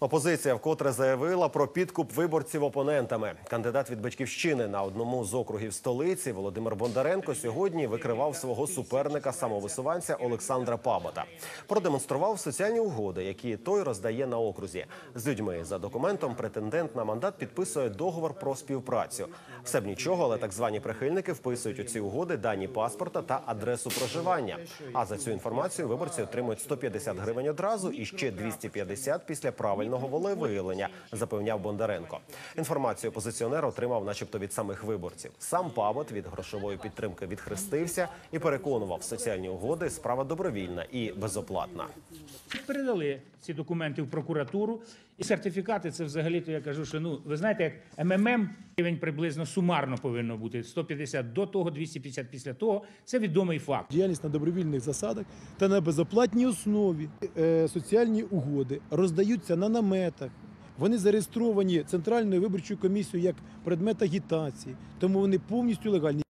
Опозиція вкотре заявила про підкуп виборців опонентами. Кандидат від батьківщини на одному з округів столиці Володимир Бондаренко сьогодні викривав свого суперника самовисуванця Олександра Пабота. Продемонстрував соціальні угоди, які той роздає на окрузі. З людьми за документом претендент на мандат підписує договор про співпрацю. Все б нічого, але так звані прихильники вписують у ці угоди дані паспорта та адресу проживання. А за цю інформацію виборці отримують 150 гривень одразу і ще 250 після правильного волевиявлення, запевняв Бондаренко. Інформацію опозиціонер отримав, начебто, від самих виборців. Сам Павот від грошової підтримки відхрестився і переконував, соціальні угоди справа добровільна і безоплатна. Передали ці документи в прокуратуру. І сертифікати це взагалі, то я кажу, що ну ви знаєте, як МММ рівень приблизно сумарно повинно бути 150 до того, 250 після того. Це відомий факт. Діяльність на добровільних засадах та на безоплатній основі. Е, Соціальні угоди роздаються на наметах. Вони зареєстровані Центральною виборчою комісією як предмет агітації, тому вони повністю легальні.